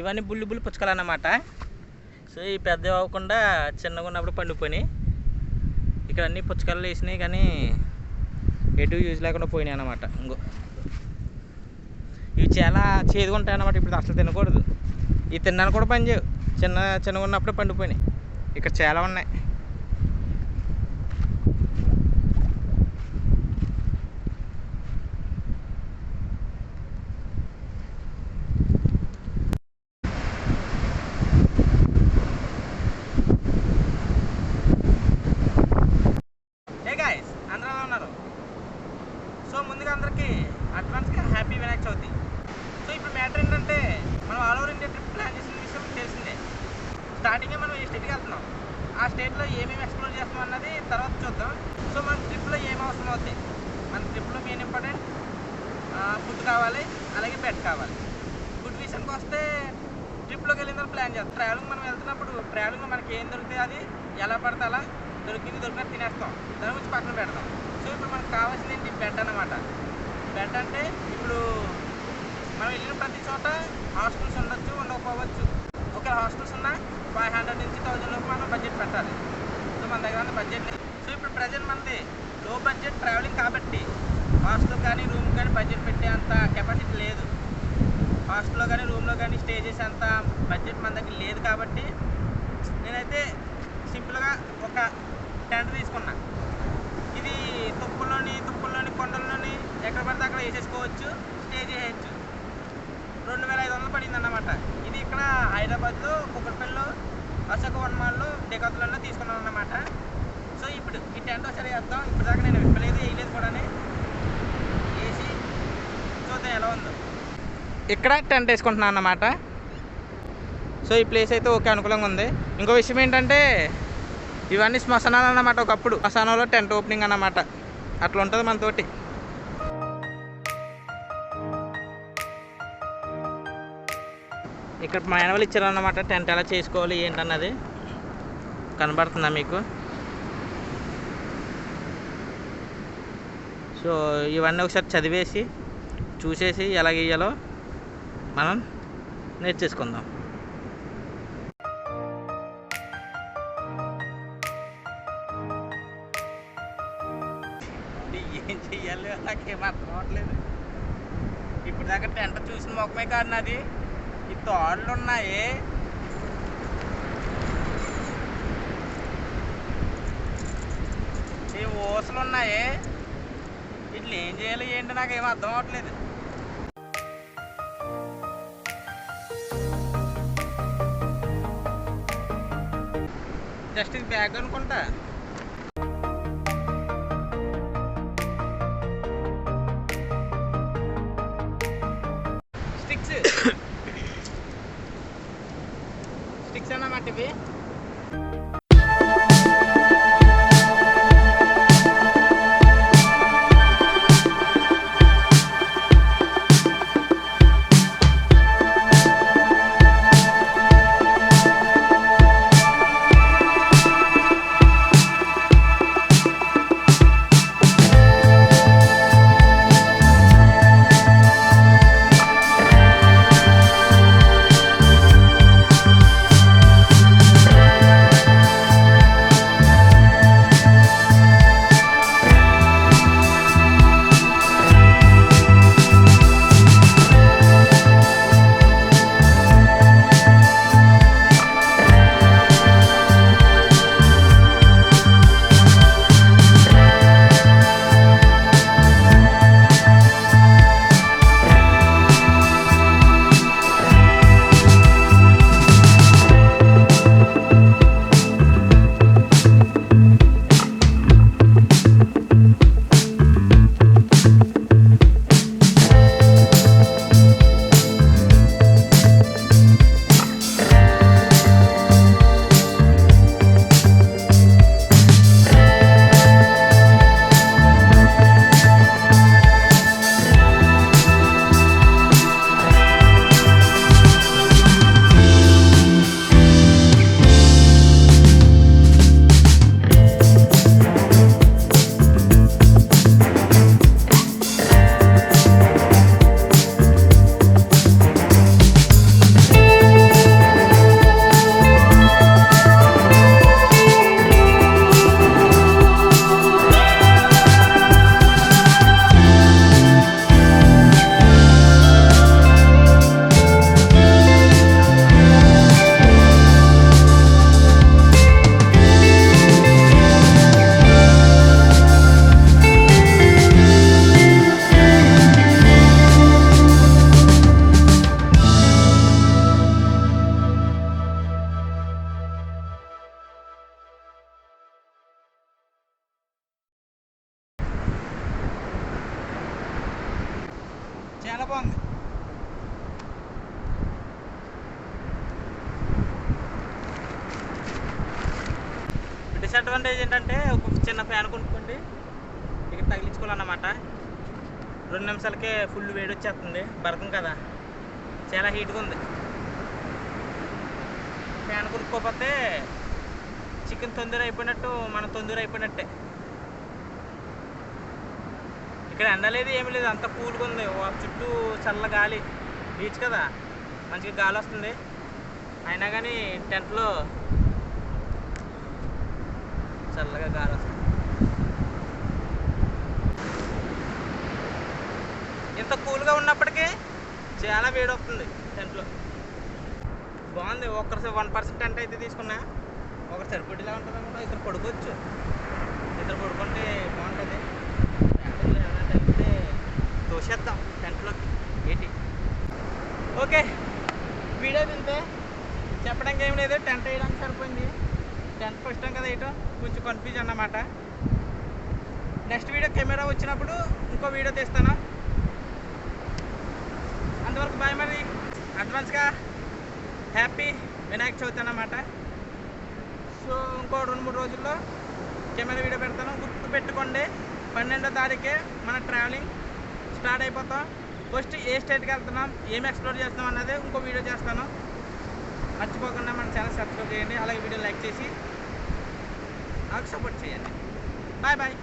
ఇవన్నీ బుల్లి బుల్లి పుచ్చకాలు అన్నమాట సో ఈ పెద్ద అవ్వకుండా చిన్నగా ఉన్నప్పుడు పండుకొని ఇక్కడ అన్ని పుచ్చకాయలు వేసినాయి కానీ ఎటు యూజ్ లేకుండా పోయినాయి అన్నమాట. ఇంకో. ఇవి చాలా చేదుగా ఉంటాయి అన్నమాట ఇప్పుడు అసలు తినకూడదు. ఇవి తిన్నాను కూడా పని చేయవు. చిన్న చిన్నగా ఉన్నప్పుడే పండిపోయినాయి. ఇక్కడ చాలా ఉన్నాయి ఏ గాయస్ అందరూ ఎలా ఉన్నారు సో ముందుగా అందరికీ అడ్వాన్స్గా హ్యాపీ వినాయక చవితి సో ఇప్పుడు మ్యాటర్ ఏంటంటే మనం all over India trip plan చేసిన విషయం మీకు తెలిసిందే స్టార్టింగే మనం వెళ్తున్నాం ఆ స్టేట్లో ఏమేమి ఎక్స్ప్లోర్ చేస్తాం అన్నది తర్వాత చూద్దాం. సో మన ట్రిప్లో ఏం అవసరం అవుతాయి మన ట్రిప్లో మెయిన్ ఇంపార్టెంట్ ఫుడ్ కావాలి అలాగే బెడ్ కావాలి. ఫుడ్ విషయానికి వస్తే ట్రిప్లోకి వెళ్ళిన తర్వాత ప్లాన్ చేస్తాం. ట్రావెలింగ్ మనం వెళ్తున్నప్పుడు ట్రావెలింగ్లో మనకి ఏం దొరుకుతుంది అది ఎలా పడితే అలా దొరికింది దొరికినట్టు తినేస్తాం. దాని గురించి పక్కన పెడతాం సో ఇప్పుడు మనకు కావాల్సింది ఏంటి? బెడ్ అన్నమాట. బెడ్ అంటే ఇప్పుడు మనం వెళ్ళిన ప్రతి చోట హాస్టల్స్ ఉండొచ్చు ఉండకపోవచ్చు. ఒకవేళ హాస్టల్స్ ఉన్నా ఫైవ్ హండ్రెడ్ నుంచి థౌజండ్ లోపు మనం బడ్జెట్ పెట్టాలి. సో మన దగ్గర అంత బడ్జెట్ లేదు. సో ఇప్పుడు ప్రజెంట్ మనది లో బడ్జెట్ ట్రావెలింగ్ కాబట్టి హాస్టల్ కానీ రూమ్ కానీ బడ్జెట్ పెట్టే అంత కెపాసిటీ లేదు. హాస్టల్లో కానీ రూమ్లో కానీ స్టే చేసే అంత బడ్జెట్ మన దగ్గర లేదు కాబట్టి నేనైతే సింపుల్గా ఒక టెంట్ తీసుకున్నా. ఇది తుప్పుల్లోని తుప్పుల్లోని కొండల్లోని ఎక్కడ పడితే అక్కడ వేసేసుకోవచ్చు స్టే చేయొచ్చు. రెండు వేల ఐదు వందలు పడింది అన్నమాట ఇక్కడ హైదరాబాద్లో కుక్కడపల్లిలో అశోక వన్మాల్లో డెకాతులలో తీసుకున్నాను అన్నమాట సో ఇప్పుడు ఈ టెంట్ ఒకసారి వేస్తాం ఇప్పుడు దాకా నేను విప్పలేదు వేయలేదు కూడా వేసి చూద్దాం ఎలా ఉందో. ఇక్కడ టెంట్ వేసుకుంటున్నాను అన్నమాట. సో ఈ ప్లేస్ అయితే ఓకే అనుకూలంగా ఉంది. ఇంకో విషయం ఏంటంటే ఇవన్నీ శ్మశానాలు అన్నమాట ఒకప్పుడు. శ్మశానంలో టెంట్ ఓపెనింగ్ అన్నమాట. అట్లా ఉంటుంది మనతోటి. ఇక్కడ మానవాళ్ళు ఇచ్చారన్నమాట టెంట్ ఎలా చేసుకోవాలి ఏంటన్నది. కనబడుతుందా మీకు? సో ఇవన్నీ ఒకసారి చదివేసి చూసేసి ఎలా గీయాలో మనం నేర్చేసుకుందాం. ఏం చెయ్యాలి నాకేం అర్థం అవ్వట్లేదు ఇప్పుడు దాకా టెంట చూసిన మొక్కమే కాదు నాది. ఈ తోళ్ళు ఉన్నాయి ఈ ఊసలు ఉన్నాయి వీటిని ఏం చేయాలి ఏంటి నాకు ఏం అర్థం అవ్వట్లేదు. జస్ట్ ఇది బ్యాగ్ అనుకుంటా. Okay. చాలా బాగుంది డిసడ్వాంటేజ్ ఏంటంటే ఒక చిన్న ఫ్యాన్ కొనుక్కోండి ఇక్కడ తగిలించుకోవాలన్నమాట. రెండు నిమిషాలకే ఫుల్ వేడి వచ్చేస్తుంది బరకం కదా. చాలా హీట్గా ఉంది. ఫ్యాన్ కొనుక్కోకపోతే చికెన్ తొందర అయిపోయినట్టు మనం తొందర అయిపోయినట్టే. ఇక్కడ ఎండ లేదు ఏమీ లేదు. అంత కూల్గా ఉంది. వా- చుట్టూ చల్ల గాలి బీచ్ కదా. మంచిగా గాలి వస్తుంది. అయినా కానీ టెంట్లో చల్లగా గాలి వస్తుంది. ఇంత కూల్గా ఉన్నప్పటికీ చాలా వేడి వస్తుంది టెంట్లో బాగుంది. ఒక్కరు వన్ పర్సెంట్ టెంట్ అయితే తీసుకున్నా. ఒకరు సరిపడేలా ఉంటుంది అనుకుంటా ఇద్దరు పడుకోవచ్చు. ఇద్దరు పడుకుంటే బాగుంటుంది. తోసేద్దాం టెంట్లోకి ఏంటి? ఓకే వీడియో తింటే చెప్పడానికి ఏం లేదు టెంట్ వేయడానికి సరిపోయింది. టెంట్ ఫస్ట్ టైం కదా వేయటం కొంచెం కన్ఫ్యూజ్ అన్నమాట. నెక్స్ట్ వీడియో కెమెరా వచ్చినప్పుడు ఇంకో వీడియో తీస్తాను. అంతవరకు బాయ్ మరి. అడ్వాన్స్గా హ్యాపీ వినాయక చవితి అన్నమాట. సో ఇంకో రెండు మూడు రోజుల్లో కెమెరా వీడియో పెడతాను. గుర్తు పెట్టుకోండి పన్నెండో తారీఖే మన ట్రావెలింగ్ స్టార్ట్ అయిపోతాం. ఫస్ట్ ఏ స్టేట్కి వెళ్తున్నాం ఏం ఎక్స్ప్లోర్ చేస్తున్నాం అన్నది ఇంకో వీడియో చేస్తాను. మర్చిపోకుండా మన ఛానల్ సబ్స్క్రైబ్ చేయండి అలాగే వీడియో లైక్ చేసి నాకు సపోర్ట్ చేయండి. Bye bye